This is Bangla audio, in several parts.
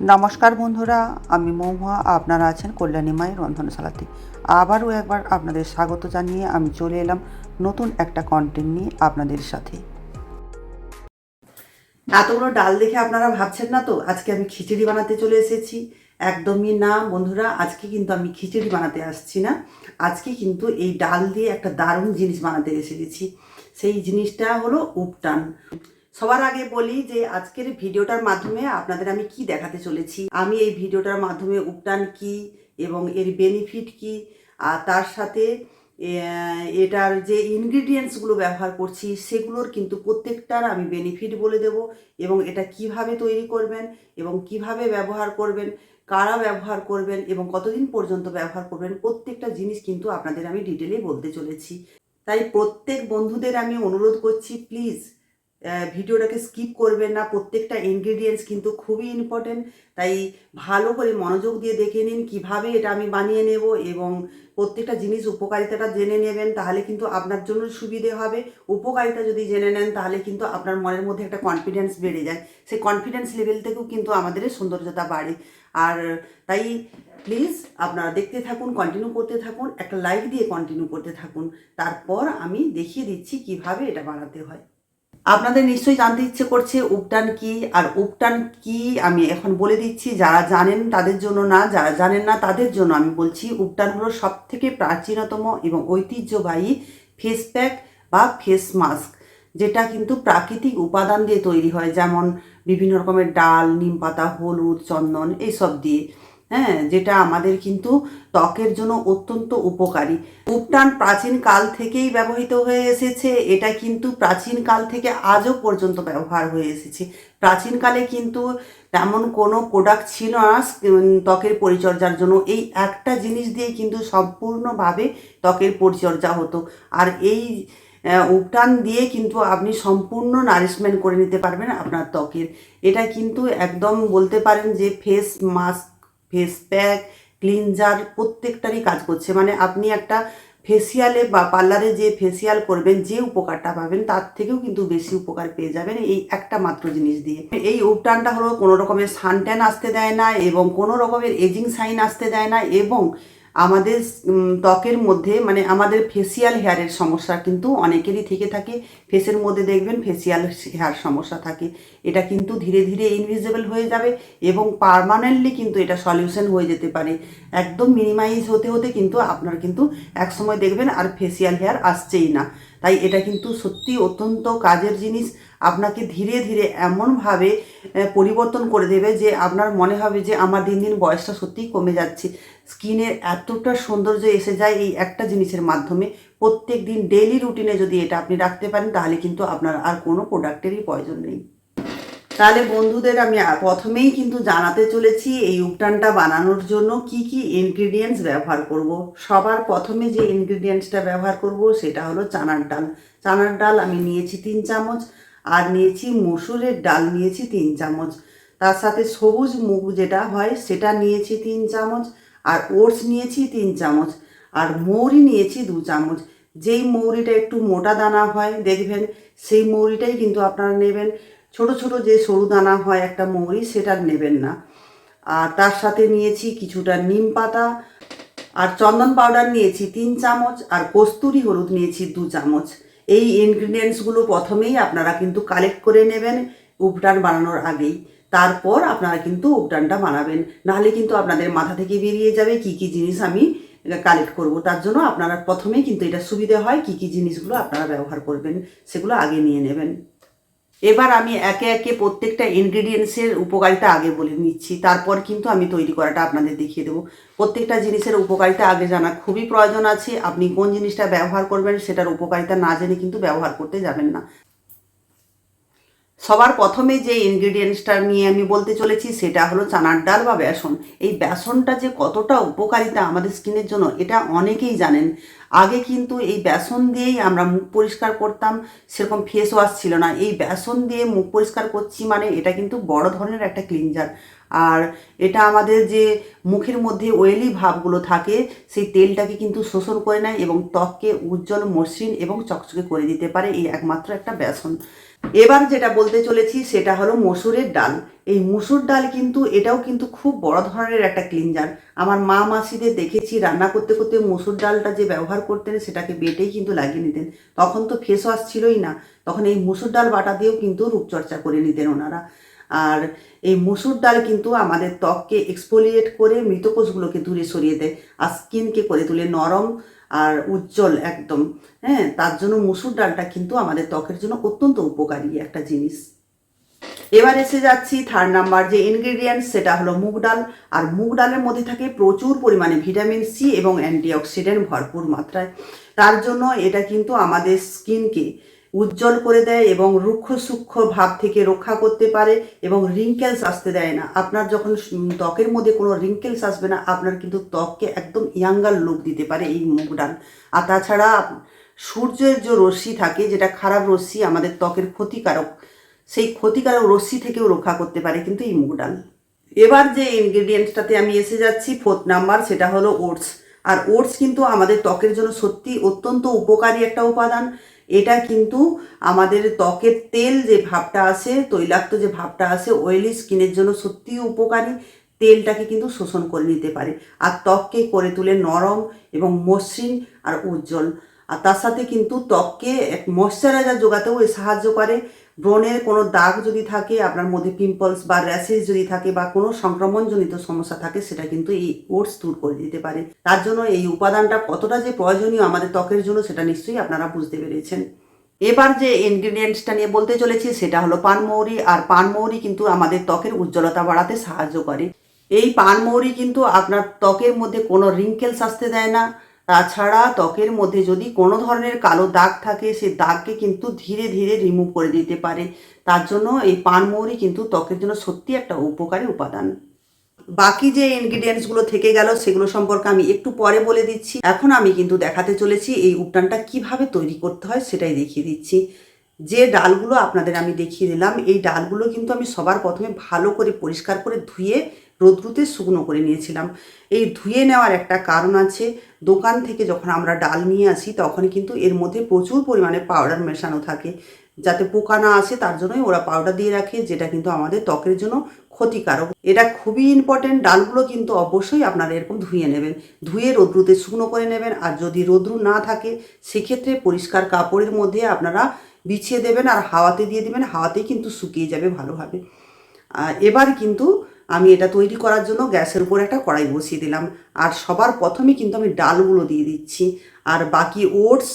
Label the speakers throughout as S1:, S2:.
S1: নমস্কার বন্ধুরা, আমি মৌমা আপনারা আছেন কল্যাণী মায়ের রন্ধনশালাতে। আবারও একবার আপনাদের স্বাগত জানিয়ে আমি চলে এলাম নতুন একটা কন্টেন্ট নিয়ে আপনাদের সাথে। এতগুলো ডাল দেখে আপনারা ভাবছেন না তো? আজকে আমি খিচুড়ি বানাতে চলে এসেছি। একদমই না বন্ধুরা, আজকে কিন্তু আমি খিচুড়ি বানাতে আসছি না। আজকে কিন্তু এই ডাল দিয়ে একটা দারুণ জিনিস বানাতে এসে গেছি। সেই জিনিসটা হলো উপটান। সবার আগে বলি যে আজকের ভিডিওটার মাধ্যমে আপনাদের আমি কি দেখাতে চলেছি, আমি এই ভিডিওটার মাধ্যমে উপটান কি এবং এর বেনিফিট কি, আর তার সাথে এটার যে ইনগ্রিডিয়েন্টসগুলো ব্যবহার করছি সেগুলোর কিন্তু প্রত্যেকটার আমি বেনিফিট বলে দেব এবং এটা কীভাবে তৈরি করবেন এবং কীভাবে ব্যবহার করবেন, কারা ব্যবহার করবেন এবং কতদিন পর্যন্ত ব্যবহার করবেন, প্রত্যেকটা জিনিস কিন্তু আপনাদের আমি ডিটেলে বলতে চলেছি। তাই প্রত্যেক বন্ধুদের আমি অনুরোধ করছি প্লিজ ভিডিওটাকে স্কিপ করবেন না। প্রত্যেকটা ইনগ্রিডিয়েন্টস কিন্তু খুবই ইম্পর্টেন্ট তাই ভালো করে মনোযোগ দিয়ে দেখে নিন কীভাবে এটা আমি বানিয়ে নেব এবং প্রত্যেকটা জিনিস উপকারিতাটা জেনে নেবেন, তাহলে কিন্তু আপনার জন্য সুবিধে হবে। উপকারিতা যদি জেনে নেন, তাহলে কিন্তু আপনার মনের মধ্যে একটা কনফিডেন্স বেড়ে যায়। সেই কনফিডেন্স লেভেল থেকেও কিন্তু আমাদের সৌন্দর্যতা বাড়ে। আর তাই প্লিজ আপনারা দেখতে থাকুন কন্টিনিউ করতে থাকুন, একটা লাইক দিয়ে কন্টিনিউ করতে থাকুন। তারপর আমি দেখিয়ে দিচ্ছি কীভাবে এটা বানাতে হয়। আপনাদের নিশ্চয়ই জানতে ইচ্ছে করছে উপটান কি আর উপটান কি আমি এখন বলে দিচ্ছি, যারা জানেন তাদের জন্য না, যারা জানেন না তাদের জন্য আমি বলছি উপটান হলো সব থেকে প্রাচীনতম এবং ঐতিহ্যবাহী ফেস প্যাক বা ফেস মাস্ক যেটা কিন্তু প্রাকৃতিক উপাদান দিয়ে তৈরি হয়, যেমন বিভিন্ন রকমের ডাল, নিম পাতা, হলুদ, চন্দন, এইসব দিয়ে। হ্যাঁ যেটা আমাদের কিন্তু ত্বকের জন্য অত্যন্ত উপকারী। উপটান প্রাচীন কাল থেকেই ব্যবহৃত হয়ে এসেছে। এটা কিন্তু প্রাচীন কাল থেকে আজও পর্যন্ত ব্যবহার হয়ে এসেছে। প্রাচীনকালে কিন্তু তেমন কোনো প্রোডাক্ট ছিল না ত্বকের পরিচর্যার জন্য। এই একটা জিনিস দিয়ে কিন্তু সম্পূর্ণভাবে ত্বকের পরিচর্যা হতো। আর এই উপটান দিয়ে কিন্তু আপনি সম্পূর্ণ নারিশমেন্ট করে নিতে পারবেন আপনার ত্বকের। এটা কিন্তু একদম বলতে পারেন যে face mask face pack cleanser প্রত্যেকটারই কাজ করছে। মানে আপনি একটা ফেসিয়ালে বা পার্লারে যে ফেসিয়াল করবেন, যে উপকারটা পাবেন, তার থেকেও কিন্তু বেশি উপকার পেয়ে যাবেন এই একটা মাত্র জিনিস দিয়ে। এই উপটানটা হলো কোনো রকমের সানট্যান আসতে দেয় না এবং কোনো রকমের এজিং সাইন আসতে দেয় না এবং আমাদের ত্বকের মধ্যে মানে আমাদের ফেসিয়াল হেয়ারের সমস্যা কিন্তু অনেকেরই থেকে থাকে। ফেসের মধ্যে দেখবেন ফেসিয়াল হেয়ার সমস্যা থাকে। এটা কিন্তু ধীরে ধীরে ইনভিজিবল হয়ে যাবে এবং পার্মানেন্টলি কিন্তু এটা সলিউশন হয়ে যেতে পারে। একদম মিনিমাইজ হতে হতে কিন্তু আপনার কিন্তু একসময় দেখবেন আর ফেসিয়াল হেয়ার আসছেই না। তাই এটা কিন্তু সত্যি অত্যন্ত কাজের জিনিস। আপনাকে ধীরে ধীরে এমনভাবে পরিবর্তন করে দেবে যে আপনার মনে হবে যে আমার দিন দিন বয়সটা সত্যিই কমে যাচ্ছে। স্কিনের এতটা সৌন্দর্য এসে যায় এই একটা জিনিসের মাধ্যমে। প্রত্যেক দিন ডেইলি রুটিনে যদি এটা আপনি রাখতে পারেন, তাহলে কিন্তু আপনার আর কোনো প্রোডাক্টেরই প্রয়োজন নেই। তাহলে বন্ধুদের আমি প্রথমেই কিন্তু জানাতে চলেছি এই উপটানটা বানানোর জন্য কি কি ইনগ্রিডিয়েন্টস ব্যবহার করব। সবার প্রথমে যে ইনগ্রিডিয়েন্টসটা ব্যবহার করব, সেটা হলো চানার ডাল। চানার ডাল আমি নিয়েছি তিন চামচ। আর নিয়েছি মসুরের ডাল, নিয়েছি তিন চামচ। তার সাথে সবুজ মুগ যেটা হয়, সেটা নিয়েছি তিন চামচ, আর ওটস নিয়েছি তিন চামচ, আর মৌরি নিয়েছি দু চামচ। যেই মৌরিটা একটু মোটা দানা হয়, দেখবেন সেই মৌরিটাই কিন্তু আপনারা নেবেন। ছোট ছোট যে সরু দানা হয় একটা মৌরি, সেটা নেবেন না। আর তার সাথে নিয়েছি কিছুটা নিম পাতা, আর চন্দন পাউডার নিয়েছি তিন চামচ, আর কস্তুরি হলুদ নিয়েছি দু চামচ। এই ইনগ্রিডিয়েন্টসগুলো প্রথমেই আপনারা কিন্তু কালেক্ট করে নেবেন উপটান বানানোর আগেই। তারপর আপনারা কিন্তু উপটানটা বানাবেন। নাহলে কিন্তু আপনাদের মাথা থেকে বেরিয়ে যাবে কি কি জিনিস আমি কালেক্ট করব। তার জন্য আপনারা প্রথমেই কিন্তু এটা সুবিধা হয় কি কি জিনিসগুলো আপনারা ব্যবহার করবেন, সেগুলো আগে নিয়ে নেবেন। এবার আমি একে একে প্রত্যেকটা ইনগ্রিডিয়েন্টসের উপকারিতা আগে বলে নিচ্ছি, তারপর কিন্তু আমি তৈরি করাটা আপনাদের দেখিয়ে দেবো। প্রত্যেকটা জিনিসের উপকারিতা আগে জানা খুবই প্রয়োজন আছে, আপনি কোন জিনিসটা ব্যবহার করবেন সেটার উপকারিতা না জেনে কিন্তু ব্যবহার করতে যাবেন না। সবার প্রথমে যে ইনগ্রিডিয়েন্টসটা নিয়ে আমি বলতে চলেছি, সেটা হলো চানার ডাল বা বেসন। এই বেসনটা যে কতটা উপকারিতা আমাদের স্কিনের জন্য, এটা অনেকেই জানেন। আগে কিন্তু এই বেসন দিয়েই আমরা মুখ পরিষ্কার করতাম, সেরকম ফেস ওয়াশ ছিল না। এই বেসন দিয়ে মুখ পরিষ্কার করছি মানে এটা কিন্তু বড় ধরনের একটা ক্লিনজার আর এটা আমাদের যে মুখের মধ্যে ওয়েলি ভাবগুলো থাকে, সেই তেলটাকে কিন্তু শোষণ করে নেয় এবং ত্বককে উজ্জ্বল মসৃণ এবং চকচকে করে দিতে পারে এই একমাত্র একটা বেসন। এবার যেটা বলতে চলেছি, সেটা হলো মসুরের ডাল। এই মসুর ডাল কিন্তু, এটাও কিন্তু খুব বড় ধরনের একটা ক্লিনজার। আমার মা মাসিদের দেখেছি, রান্না করতে করতে মসুর ডালটা যে ব্যবহার করতেন, সেটাকে বেটেই কিন্তু লাগিয়ে নিতেন। তখন তো ফেস ওয়াশ ছিলই না। তখন এই মসুর ডাল বাটা দিয়েও কিন্তু রূপচর্চা করে নিতেন ওনারা। আর এই মুসুর ডাল কিন্তু আমাদের ত্বককে এক্সফোলিয়েট করে মৃতকোষগুলোকে দূরে সরিয়ে দেয় আর স্কিনকে করে তুলে নরম আর উজ্জ্বল একদম। হ্যাঁ তার জন্য মুসুর ডালটা কিন্তু আমাদের ত্বকের জন্য অত্যন্ত উপকারী একটা জিনিস। এবার এসে যাচ্ছি থার্ড নাম্বার যে ইনগ্রেডিয়েন্টস সেটা হলো মুগ ডাল। আর মুগ ডালের মধ্যে থাকে প্রচুর পরিমাণে ভিটামিন সি এবং অ্যান্টিঅক্সিডেন্ট ভরপুর মাত্রায়। তার জন্য এটা কিন্তু আমাদের স্কিনকে উজ্জ্বল করে দেয় এবং রুক্ষ সূক্ষ্ম ভাব থেকে রক্ষা করতে পারে এবং রিঙ্কেলস আসতে দেয় না। আপনার যখন ত্বকের মধ্যে কোনো রিঙ্কেলস আসবে না, আপনার কিন্তু ত্বককে একদম ইয়াঙ্গার লুক দিতে পারে এই মুগ ডাল আর তাছাড়া সূর্যের যে রশ্মি থাকে, যেটা খারাপ রশ্মি আমাদের ত্বকের ক্ষতিকারক, সেই ক্ষতিকারক রশ্মি থেকেও রক্ষা করতে পারে কিন্তু এই মুগ ডাল এবার যে ইনগ্রেডিয়েন্টসটাতে আমি এসে যাচ্ছি ফোর্থ নাম্বার সেটা হলো ওটস আর ওটস কিন্তু আমাদের ত্বকের জন্য সত্যি অত্যন্ত উপকারী একটা উপাদান। এটা কিন্তু আমাদের ত্বকের তেল যে ভাবটা আছে তৈলাক্ত যে ভাবটা আছে অয়েলি স্কিনের জন্য সত্যিই উপকারী। তেলটাকে কিন্তু শোষণ করে নিতে পারে। আর ত্বককে করে তুলে নরম এবং মসৃণ আর উজ্জ্বল। আর তার সাথে কিন্তু ত্বককে এক ময়শ্চারাইজার যোগাতেও সাহায্য করে। ব্রণের কোনো দাগ যদি থাকে, আপনার মধ্যে পিম্পলস বা র্যাশেস যদি থাকে বা কোনো সংক্রমণজনিত সমস্যা থাকে, সেটা কিন্তু এই ওটস দূর করে দিতে পারে। তার জন্য এই উপাদানটা কতটা যে প্রয়োজনীয় আমাদের ত্বকের জন্য, সেটা নিশ্চয়ই আপনারা বুঝতে পেরেছেন। এবার যে ইনগ্রিডিয়েন্টসটা নিয়ে বলতে চলেছি, সেটা হলো পানমৌরি, আর পানমৌরি কিন্তু আমাদের ত্বকের উজ্জ্বলতা বাড়াতে সাহায্য করে। এই পানমৌরি কিন্তু আপনার ত্বকের মধ্যে কোনো রিঙ্কেলস আসতে দেয় না। তাছাড়া ত্বকের মধ্যে যদি কোনো ধরনের কালো দাগ থাকে, সে দাগকে কিন্তু ধীরে ধীরে রিমুভ করে দিতে পারে। তার জন্য এই পানমৌরি কিন্তু ত্বকের জন্য সত্যি একটা উপকারী উপাদান। বাকি যে ইনগ্রিডিয়েন্টসগুলো থেকে গেল, সেগুলো সম্পর্কে আমি একটু পরে বলে দিচ্ছি। এখন আমি কিন্তু দেখাতে চলেছি এই উপটানটা কীভাবে তৈরি করতে হয়, সেটাই দেখিয়ে দিচ্ছি। যে ডালগুলো আপনাদের আমি দেখিয়ে দিলাম, এই ডালগুলো কিন্তু আমি সবার প্রথমে ভালো করে পরিষ্কার করে ধুয়ে রোদ্রুতে শুকনো করে নিয়েছিলাম। এই ধুয়ে নেওয়ার একটা কারণ আছে, দোকান থেকে যখন আমরা ডাল নিয়ে আসি, তখন কিন্তু এর মধ্যে প্রচুর পরিমাণে পাউডার মেশানো থাকে। যাতে পোকা না আসে, তার জন্যই ওরা পাউডার দিয়ে রাখে, যেটা কিন্তু আমাদের ত্বকের জন্য ক্ষতিকারক। এটা খুবই ইম্পর্টেন্ট ডালগুলো কিন্তু অবশ্যই আপনারা এরকম ধুয়ে নেবেন। ধুয়ে রোদ্রুতে শুকনো করে নেবেন, আর যদি রোদ্রু না থাকে, সেক্ষেত্রে পরিষ্কার কাপড়ের মধ্যে আপনারা বিছিয়ে দেবেন, আর হাওয়াতে দিয়ে দেবেন, হাওয়াতেই কিন্তু শুকিয়ে যাবে ভালোভাবে। এবার কিন্তু আমি এটা তৈরি করার জন্য গ্যাসের উপর একটা কড়াই বসিয়ে দিলাম। আর সবার প্রথমে কিন্তু আমি ডালগুলো দিয়ে দিচ্ছি। আর বাকি ওটস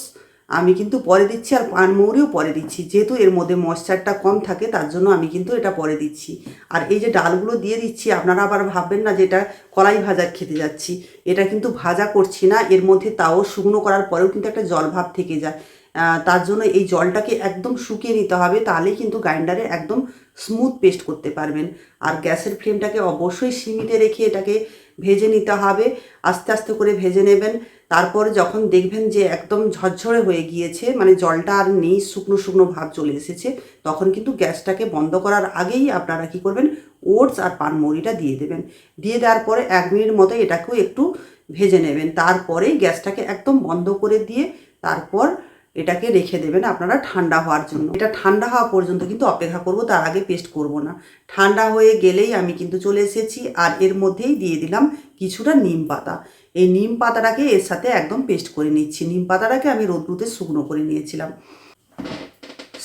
S1: আমি কিন্তু পরে দিচ্ছি আর পানমৌরিও পরে দিচ্ছি। যেহেতু এর মধ্যে ময়শ্চারটা কম থাকে, তার জন্য আমি কিন্তু এটা পরে দিচ্ছি। আর এই যে ডালগুলো দিয়ে দিচ্ছি, আপনারা আবার ভাববেন না যে এটা কলাই ভাজা খেতে যাচ্ছি। এটা কিন্তু ভাজা করছি না, এর মধ্যে তাও শুকনো করার পরেও কিন্তু একটা জল ভাব থেকে যায়। তার জন্য এই জলটাকে একদম শুকিয়ে নিতে হবে তাহলেই কিন্তু গ্রাইন্ডারে একদম স্মুথ পেস্ট করতে পারবেন। আর গ্যাসের ফ্লেমটাকে অবশ্যই সীমিতে রেখে এটাকে ভেজে নিতে হবে, আস্তে আস্তে করে ভেজে নেবেন। তারপর যখন দেখবেন যে একদম ঝরঝরে হয়ে গিয়েছে মানে জলটা আর নেই, শুকনো শুকনো ভাব চলে এসেছে, তখন কিন্তু গ্যাসটাকে বন্ধ করার আগেই আপনারা কি করবেন, ওটস আর পানমৌরিটা দিয়ে দেবেন। দিয়ে দেওয়ার পরে এক মিনিট মতো এটাকেও একটু ভেজে নেবেন। তারপরেই গ্যাসটাকে একদম বন্ধ করে দিয়ে তারপর এটাকে রেখে দেবেন আপনারা ঠান্ডা হওয়ার জন্য। এটা ঠান্ডা হওয়া পর্যন্ত কিন্তু অপেক্ষা করব, তার আগে পেস্ট করব না। ঠান্ডা হয়ে গেলেই আমি কিন্তু চলে এসেছি, আর এর মধ্যেই দিয়ে দিলাম কিছুটা নিম পাতা। এই নিম পাতাটাকে এর সাথে একদম পেস্ট করে নিচ্ছি। নিম পাতাটাকে আমি রোদ্রুতে শুকনো করে নিয়েছিলাম।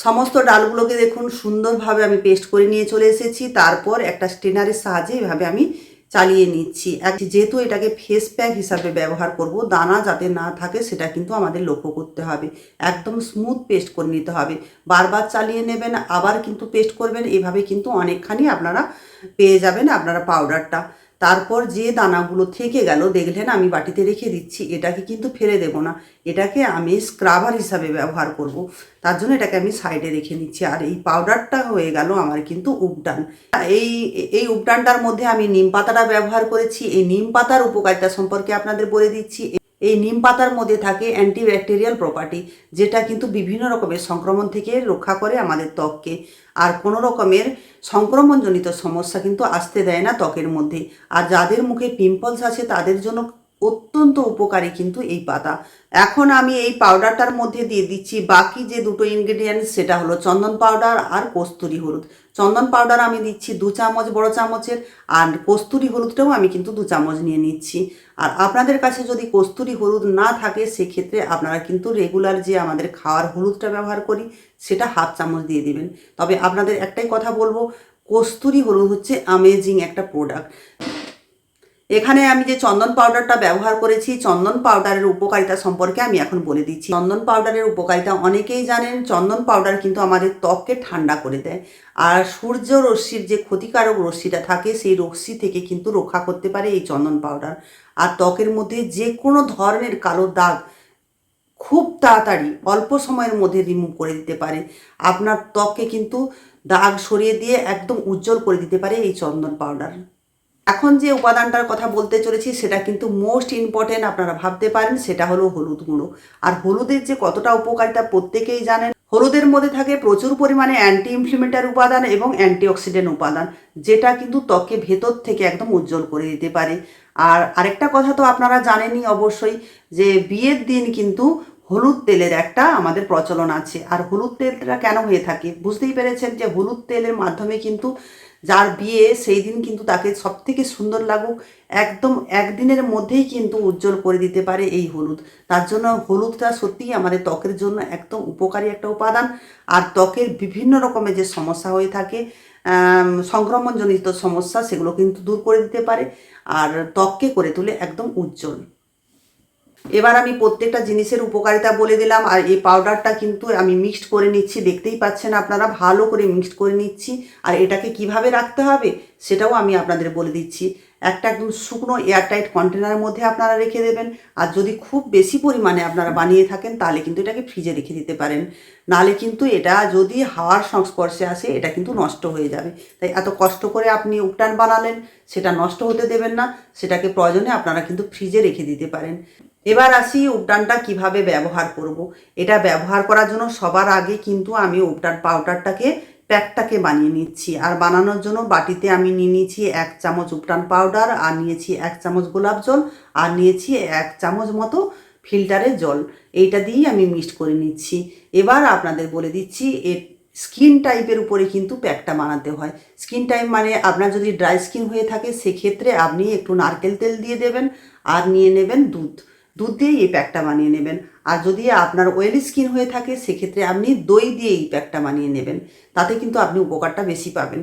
S1: সমস্ত ডালগুলোকে দেখুন, সুন্দরভাবে আমি পেস্ট করে নিয়ে চলে এসেছি। তারপর একটা স্টেনারের সাহায্যে এভাবে আমি চালিয়ে নিচ্ছি। এক যেহেতু এটাকে ফেস প্যাক হিসাবে ব্যবহার করব, দানা যাতে না থাকে সেটা কিন্তু আমাদের লক্ষ্য করতে হবে। একদম স্মুথ পেস্ট করে নিতে হবে। বারবার চালিয়ে নেবেন, আবার কিন্তু পেস্ট করবেন, এভাবে কিন্তু অনেকখানি আপনারা পেয়ে যাবেন আপনারা পাউডারটা তারপর যে দানাগুলো থেকে গেল, দেখলেন আমি বাটিতে রেখে দিচ্ছি, এটাকে কিন্তু ফেলে দেব না। এটাকে আমি স্ক্রাবার হিসাবে ব্যবহার করব। তার জন্য এটাকে আমি সাইডে রেখে নিচ্ছি। আর এই পাউডারটা হয়ে গেল আমার কিন্তু উপডান এই এই উপডানটার মধ্যে আমি নিম পাতাটা ব্যবহার করেছি। এই নিম পাতার উপকারিতা সম্পর্কে আপনাদের বলে দিচ্ছি। এই নিম পাতার মধ্যে থাকে অ্যান্টিব্যাকটেরিয়াল প্রপার্টি যেটা কিন্তু বিভিন্ন রকমের সংক্রমণ থেকে রক্ষা করে আমাদের ত্বককে। আর কোনো রকমের সংক্রমণজনিত সমস্যা কিন্তু আসতে দেয় না ত্বকের মধ্যে। আর যাদের মুখে পিম্পলস আছে, তাদের জন্য অত্যন্ত উপকারী কিন্তু এই পাতা। এখন আমি এই পাউডারটার মধ্যে দিয়ে দিচ্ছি বাকি যে দুটো ইনগ্রেডিয়েন্টস সেটা হলো চন্দন পাউডার আর কস্তুরি হলুদ। চন্দন পাউডার আমি দিচ্ছি, দু চামচ, বড় চামচের, আর কস্তুরি হলুদটাও আমি কিন্তু দু চামচ নিয়ে নিচ্ছি। আর আপনাদের কাছে যদি কস্তুরি হলুদ না থাকে, সেক্ষেত্রে আপনারা কিন্তু রেগুলার যে আমাদের খাওয়ার হলুদটা ব্যবহার করি, সেটা হাফ চামচ দিয়ে দিবেন। তবে আপনাদের একটাই কথা বলব, কস্তুরি হলুদ হচ্ছে আমেজিং একটা প্রোডাক্ট এখানে আমি যে চন্দন পাউডারটা ব্যবহার করেছি, চন্দন পাউডারের উপকারিতা সম্পর্কে আমি এখন বলে দিচ্ছি। চন্দন পাউডারের উপকারিতা অনেকেই জানেন, চন্দন পাউডার কিন্তু আমাদের ত্বককে ঠান্ডা করে দেয়। আর সূর্য রশ্মির যে ক্ষতিকারক রশ্মিটা থাকে, সেই রশ্মি থেকে কিন্তু রক্ষা করতে পারে এই চন্দন পাউডার। আর ত্বকের মধ্যে যে কোনো ধরনের কালো দাগ খুব তাড়াতাড়ি, অল্প সময়ের মধ্যে রিমুভ করে দিতে পারে। আপনার ত্বককে কিন্তু দাগ সরিয়ে দিয়ে একদম উজ্জ্বল করে দিতে পারে এই চন্দন পাউডার। এখন যে উপাদানটার কথা বলতে চলেছি, সেটা কিন্তু মোস্ট ইম্পর্টেন্ট আপনারা ভাবতে পারেন, সেটা হলো হলুদ গুঁড়ো। আর হলুদের যে কতটা উপকারিতা প্রত্যেকেই জানেন, হলুদের মধ্যে থাকে প্রচুর পরিমাণে অ্যান্টি ইনফ্লেমেটারি উপাদান এবং অ্যান্টিঅক্সিডেন্ট উপাদান, যেটা কিন্তু ত্বকে ভেতর থেকে একদম উজ্জ্বল করে দিতে পারে। আর আরেকটা কথা তো আপনারা জানেনই অবশ্যই, যে বিয়ের দিন কিন্তু হলুদ তেলের একটা আমাদের প্রচলন আছে। আর হলুদ তেলটা কেন হয়ে থাকে? বুঝতেই পেরেছেন যে হলুদ তেলের মাধ্যমে কিন্তু যার বিয়ে সেই দিন কিন্তু তাকে সব থেকে সুন্দর লাগুক, একদম একদিনের মধ্যেই কিন্তু উজ্জ্বল করে দিতে পারে এই হলুদ। তার জন্য হলুদটা সত্যিই আমাদের ত্বকের জন্য একদম উপকারী একটা উপাদান। আর ত্বকের বিভিন্ন রকমের যে সমস্যা হয়ে থাকে সংক্রমণজনিত সমস্যা, সেগুলো কিন্তু দূর করে দিতে পারে। আর ত্বককে করে তোলে একদম উজ্জ্বল। এবার আমি প্রত্যেকটা জিনিসের উপকারিতা বলে দিলাম, আর এই পাউডারটা কিন্তু আমি মিক্সড করে নিচ্ছি, দেখতেই পাচ্ছেন আপনারা, ভালো করে মিক্সড করে নিচ্ছি। আর এটাকে কীভাবে রাখতে হবে, সেটাও আমি আপনাদের বলে দিচ্ছি। একটা একদম শুকনো এয়ারটাইট কন্টেনারের মধ্যে আপনারা রেখে দেবেন। আর যদি খুব বেশি পরিমাণে আপনারা বানিয়ে থাকেন, তাহলে কিন্তু এটাকে ফ্রিজে রেখে দিতে পারেন। নালে কিন্তু এটা যদি হাওয়ার সংস্পর্শে আসে, এটা কিন্তু নষ্ট হয়ে যাবে। তাই এত কষ্ট করে আপনি উপটান বানালেন, সেটা নষ্ট হতে দেবেন না। সেটাকে প্রয়োজনে আপনারা কিন্তু ফ্রিজে রেখে দিতে পারেন। এবার আসি উপটানটা কীভাবে ব্যবহার করব। এটা ব্যবহার করার জন্য সবার আগে কিন্তু আমি উপটান পাউডারটাকে প্যাকটাকে বানিয়ে নিচ্ছি। আর বানানোর জন্য বাটিতে আমি নিয়ে নিয়েছি এক চামচ উপটান পাউডার, আর নিয়েছি এক চামচ গোলাপ জল, আর নিয়েছি এক চামচ মতো ফিল্টারের জল। এইটা দিয়েই আমি মিক্সড করে নিচ্ছি। এবার আপনাদের বলে দিচ্ছি, এ স্কিন টাইপের উপরে কিন্তু প্যাকটা বানাতে হয়। স্কিন টাইপ মানে আপনার যদি ড্রাই স্কিন হয়ে থাকে, সেক্ষেত্রে আপনি একটু নারকেল তেল দিয়ে দেবেন, আর নিয়ে নেবেন দুধ। দুধ দিয়েই এই প্যাকটা বানিয়ে নেবেন। আর যদি আপনার অয়েলি স্কিন হয়ে থাকে, সেক্ষেত্রে আপনি দই দিয়ে এই প্যাকটা বানিয়ে নেবেন। তাতে কিন্তু আপনি উপকারটা বেশি পাবেন।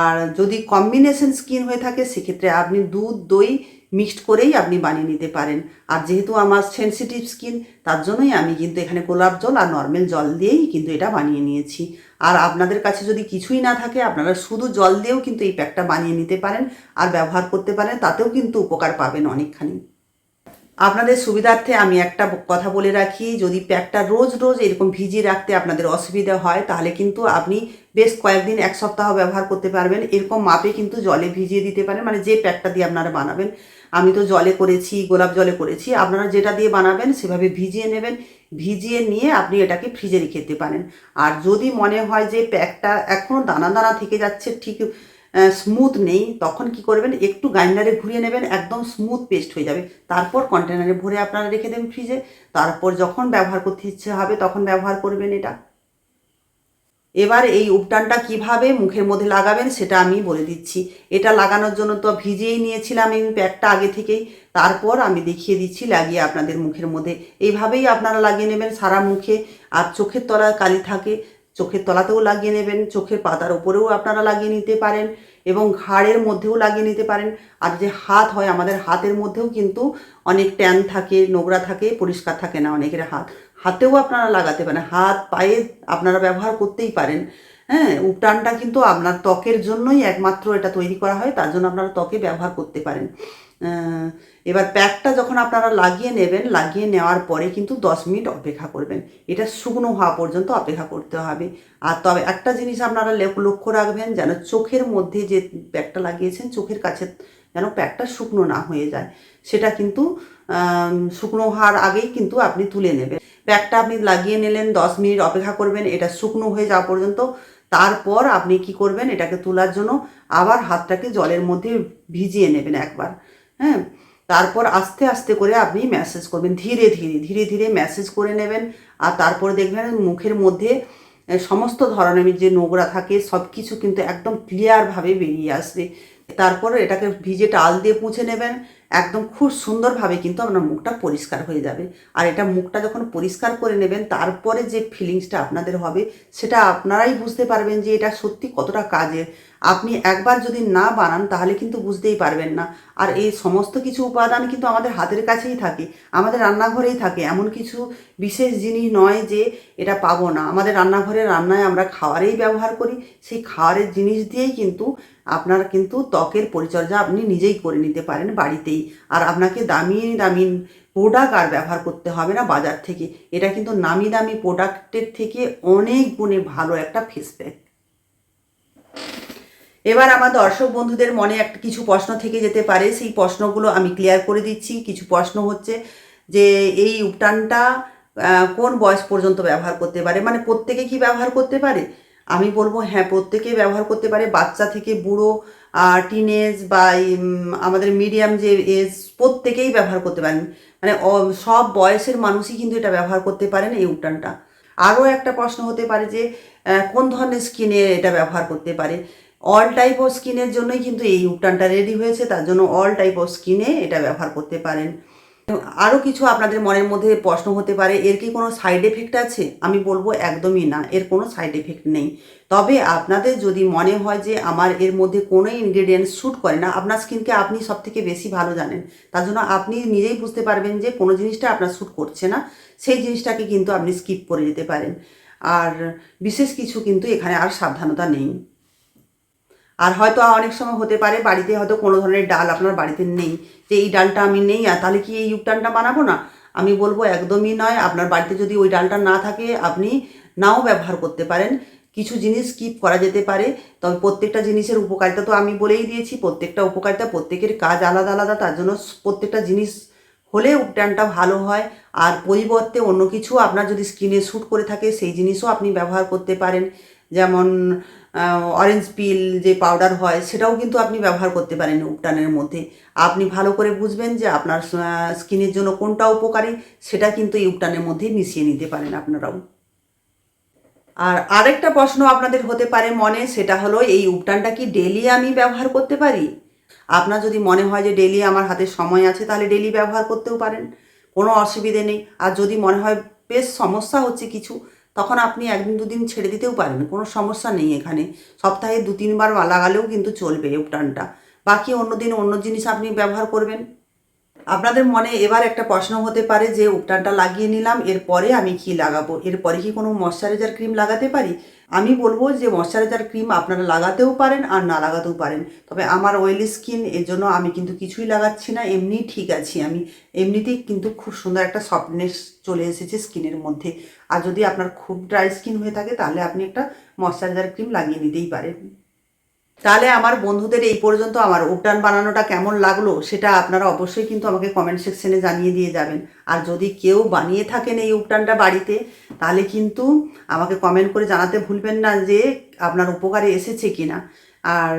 S1: আর যদি কম্বিনেশন স্কিন হয়ে থাকে, সেক্ষেত্রে আপনি দুধ, দই মিক্সড করেই আপনি বানিয়ে নিতে পারেন। আর যেহেতু আমার সেনসিটিভ স্কিন তার জন্যই আমি কিন্তু এখানে গোলাপ জল আর নর্মাল জল দিয়েই কিন্তু এটা বানিয়ে নিয়েছি। আর আপনাদের কাছে যদি কিছুই না থাকে, আপনারা শুধু জল দিয়েও কিন্তু এই প্যাকটা বানিয়ে নিতে পারেন। আর ব্যবহার করতে পারেন, তাতেও কিন্তু উপকার পাবেন অনেকখানি। আপনাদের সুবিধার্থে আমি একটা কথা বলে রাখি, যদি প্যাকটা রোজ রোজ এরকম ভিজিয়ে রাখতে আপনাদের অসুবিধা হয়, তাহলে কিন্তু আপনি বেশ কয়েকদিন, এক সপ্তাহ ব্যবহার করতে পারবেন। এরকম মাপে কিন্তু জলে ভিজিয়ে দিতে পারেন মানে যে প্যাকটা দিয়ে আপনারা বানাবেন। আমি তো জলে করেছি, গোলাপ জলে করেছি, আপনারা যেটা দিয়ে বানাবেন সেভাবে ভিজিয়ে নেবেন। ভিজিয়ে নিয়ে আপনি এটাকে ফ্রিজে রেখে দিতে পারেন। আর যদি মনে হয় যে প্যাকটা এখনও দানা দানা থেকে যাচ্ছে, ঠিক স্মুথ নেই, তখন কি করবেন, একটু গ্রাইন্ডারে ঘুরিয়ে নেবেন, একদম স্মুথ পেস্ট হয়ে যাবে। তারপর কন্টেনারে ভরে আপনারা রেখে দেবেন ফ্রিজে তারপর যখন ব্যবহার করতে ইচ্ছে হবে, তখন ব্যবহার করবেন এটা। এবার এই উপটানটা কীভাবে মুখের মধ্যে লাগাবেন, সেটা আমি বলে দিচ্ছি। এটা লাগানোর জন্য তো ভিজিয়েই নিয়েছিলাম আমি প্যাকটা আগে থেকেই। তারপর আমি দেখিয়ে দিচ্ছি, লাগিয়ে আপনাদের মুখের মধ্যে। এইভাবেই আপনারা লাগিয়ে নেবেন, সারা মুখে। আর চোখের তলায় কালি থাকে। চোখের তলাতেও লাগিয়ে নেবেন, চোখের পাতার উপরেও আপনারা লাগিয়ে নিতে পারেন এবং ঘাড়ের মধ্যেও লাগিয়ে নিতে পারেন। আর যে হাত হয়, আমাদের হাতের মধ্যেও কিন্তু অনেক ট্যান থাকে, নোংরা থাকে, পরিষ্কার থাকে না অনেকের হাত। হাতেও আপনারা লাগাতে পারেন। হাত, পায়ে আপনারা ব্যবহার করতেই পারেন। হ্যাঁ উপটানটা কিন্তু আপনার ত্বকের জন্যই একমাত্র এটা তৈরি করা হয়, তার জন্য আপনারা ত্বকে ব্যবহার করতে পারেন। এবার প্যাকটা যখন আপনারা লাগিয়ে নেবেন, লাগিয়ে নেওয়ার পরে কিন্তু দশ মিনিট অপেক্ষা করবেন। এটা শুকনো হওয়া পর্যন্ত অপেক্ষা করতে হবে। আর তবে একটা জিনিস আপনারা লক্ষ্য রাখবেন, যেন চোখের মধ্যে যে প্যাকটা লাগিয়েছেন, চোখের কাছে যেন প্যাকটা শুকনো না হয়ে যায়। সেটা কিন্তু শুকনো হওয়ার আগেই কিন্তু আপনি তুলে নেবেন। প্যাকটা আপনি লাগিয়ে নিলেন, দশ মিনিট অপেক্ষা করবেন, এটা শুকনো হয়ে যাওয়া পর্যন্ত। তারপর আপনি কি করবেন, এটাকে তোলার জন্য আবার হাতটাকে জলের মধ্যে ভিজিয়ে নেবেন একবার। হ্যাঁ? তারপর আস্তে আস্তে করে আপনি ম্যাসেজ করবেন, ধীরে ধীরে ধীরে ধীরে ম্যাসেজ করে নেবেন। আর তারপরে দেখবেন মুখের মধ্যে সমস্ত ধরনের যে নোংরা থাকে সব কিছু কিন্তু একদম ক্লিয়ারভাবে বেরিয়ে আসবে। তারপর এটাকে ভিজে টাল দিয়ে মুছে নেবেন। একদম খুব সুন্দরভাবে কিন্তু আপনার মুখটা পরিষ্কার হয়ে যাবে। আর এটা মুখটা যখন পরিষ্কার করে নেবেন, তারপরে যে ফিলিংসটা আপনাদের হবে, সেটা আপনারাই বুঝতে পারবেন যে এটা সত্যি কতটা কাজের। আপনি একবার যদি না বানান, তাহলে কিন্তু বুঝতেই পারবেন না। আর এই সমস্ত কিছু উপাদান কিন্তু আমাদের হাতের কাছেই থাকে, আমাদের রান্নাঘরেই থাকে। এমন কিছু বিশেষ জিনিস নয় যে এটা পাবো না। আমাদের রান্নাঘরে রান্নায় আমরা খাওয়ারেই ব্যবহার করি। সেই খাওয়ারের জিনিস দিয়েই কিন্তু আপনার কিন্তু ত্বকের পরিচর্যা আপনি নিজেই করে নিতে পারেন বাড়িতেই। আর আপনাকে দামি দামি প্রোডাক্ট আর ব্যবহার করতে হবে না বাজার থেকে। এটা কিন্তু নামি দামি প্রোডাক্টের থেকে অনেক গুণে ভালো একটা ফেস প্যাক এবার আমার দর্শক বন্ধুদের মনে একটা কিছু প্রশ্ন থেকে যেতে পারে। সেই প্রশ্নগুলো আমি ক্লিয়ার করে দিচ্ছি। কিছু প্রশ্ন হচ্ছে যে এই উপটানটা কোন বয়স পর্যন্ত ব্যবহার করতে পারে? মানে প্রত্যেকে কি ব্যবহার করতে পারে? আমি বলব হ্যাঁ প্রত্যেকে ব্যবহার করতে পারে। বাচ্চা থেকে বুড়ো টিনেজ বা আমাদের মিডিয়াম যে এজ প্রত্যেকেই ব্যবহার করতে পারেন। মানে সব বয়সের মানুষই কিন্তু এটা ব্যবহার করতে পারেন এই উপটানটা। আরও একটা প্রশ্ন হতে পারে যে কোন ধরনের স্কিনে এটা ব্যবহার করতে পারে? অল টাইপ অফ স্কিনের জন্যই কিন্তু এই উপটানটা রেডি হয়েছে, তার জন্য অল টাইপ অফ স্কিনে এটা ব্যবহার করতে পারেন। আরও কিছু আপনাদের মনের মধ্যে প্রশ্ন হতে পারে, এর কি কোনো সাইড এফেক্ট আছে? আমি বলব একদমই না, এর কোনো সাইড এফেক্ট নেই। তবে আপনাদের যদি মনে হয় যে আমার এর মধ্যে কোনো ইনগ্রেডিয়েন্টস শ্যুট করে না, আপনার স্কিনকে আপনি সব থেকে বেশি ভালো জানেন। তার জন্য আপনি নিজেই বুঝতে পারবেন যে কোনো জিনিসটা আপনার শ্যুট করছে না, সেই জিনিসটাকে কিন্তু আপনি স্কিপ করে যেতে পারেন। আর বিশেষ কিছু কিন্তু এখানে আর সাবধানতা নেই। আর হয়তো অনেক সময় হতে পারে বাড়িতে হয়তো কোনো ধরনের ডাল আপনার বাড়িতে নেই, যে এই ডালটা আমি নেই, আর তাহলে কি এই ইউপটানটা বানাবো না? আমি বলব একদমই নয়, আপনার বাড়িতে যদি ওই ডালটা না থাকে, আপনি নাও ব্যবহার করতে পারেন। কিছু জিনিস স্কিপ করা যেতে পারে, তবে প্রত্যেকটা জিনিসের উপকারিতা তো আমি বলেই দিয়েছি, প্রত্যেকটা উপকারিতা, প্রত্যেকের কাজ আলাদা আলাদা, তার জন্য প্রত্যেকটা জিনিস হলে উপটানটা ভালো হয়। আর পরিবর্তে অন্য কিছু আপনার যদি স্কিনে শ্যুট করে থাকে, সেই জিনিসও আপনি ব্যবহার করতে পারেন। যেমন অরেঞ্জ পিল যে পাউডার হয়, সেটাও কিন্তু আপনি ব্যবহার করতে পারেন উপটানের মধ্যে। আপনি ভালো করে বুঝবেন যে আপনার স্কিনের জন্য কোনটা উপকারী, সেটা কিন্তু এই উপটানের মধ্যে মিশিয়ে নিতে পারেন আপনারাও। আর আরেকটা প্রশ্ন আপনাদের হতে পারে মনে, সেটা হলো, এই উপটানটা কি ডেলি আমি ব্যবহার করতে পারি? আপনার যদি মনে হয় যে ডেলি আমার হাতে সময় আছে, তাহলে ডেলি ব্যবহার করতেও পারেন, কোনো অসুবিধে নেই। আর যদি মনে হয় বেশ সমস্যা হচ্ছে কিছু তখন আপনি একদিন দুদিন ছেড়ে দিতেও পারেন, কোনো সমস্যা নেই এখানে। সপ্তাহে দু তিনবার লাগালেও কিন্তু চলবে উপটানটা বাকি অন্য দিন অন্য জিনিস আপনি ব্যবহার করবেন। আপনাদের মনে এবার একটা প্রশ্ন হতে পারে যে উপটানটা লাগিয়ে নিলাম, এরপরে আমি কি লাগাবো? এরপরে কি কোনো ময়শ্চারাইজার ক্রিম লাগাতে পারি? আমি বলব যে, ময়শ্চারাইজার ক্রিম আপনারা লাগাতেও পারেন আর না লাগাতেও পারেন। তবে আমার অয়েলি স্কিন এর জন্য আমি কিন্তু কিছুই লাগাচ্ছি না এমনি ঠিক আছি আমি। এমনিতেই কিন্তু খুব সুন্দর একটা সফটনেস চলে এসেছে স্কিনের মধ্যে। আর যদি আপনার খুব ড্রাই স্কিন হয়ে থাকে, তাহলে আপনি একটা ময়শ্চারাইজার ক্রিম লাগিয়ে নিতেই পারেন। তাহলে আমার বন্ধুদের এই পর্যন্ত আমার উপটান বানানোটা কেমন লাগল, সেটা আপনারা অবশ্যই কিন্তু আমাকে কমেন্ট সেকশনে জানিয়ে দিয়ে যাবেন। আর যদি কেউ বানিয়ে থাকেন এই উপটানটা বাড়িতে, তাহলে কিন্তু আমাকে কমেন্ট করে জানাতে ভুলবেন না যে আপনার উপকারে এসেছে কি না আর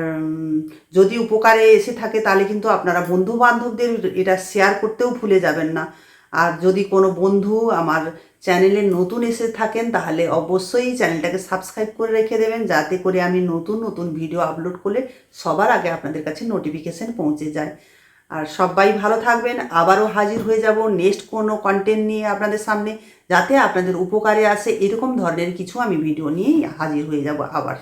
S1: যদি উপকারে এসে থাকে, তাহলে কিন্তু আপনারা বন্ধু বান্ধবদের এটা শেয়ার করতেও ভুলে যাবেন না। আর যদি কোনো বন্ধু আমার চ্যানেলে নতুন এসে থাকেন, তাহলে অবশ্যই চ্যানেলটাকে সাবস্ক্রাইব করে রেখে দেবেন, যাতে করে আমি নতুন নতুন ভিডিও আপলোড করলে সবার আগে আপনাদের কাছে নোটিফিকেশান পৌঁছে যায়। আর সবাই ভালো থাকবেন, আবারও হাজির হয়ে যাব নেক্সট কোনো কন্টেন্ট নিয়ে আপনাদের সামনে, যাতে আপনাদের উপকারে আসে, এরকম ধরনের কিছু আমি ভিডিও নিয়েই হাজির হয়ে যাব আবার।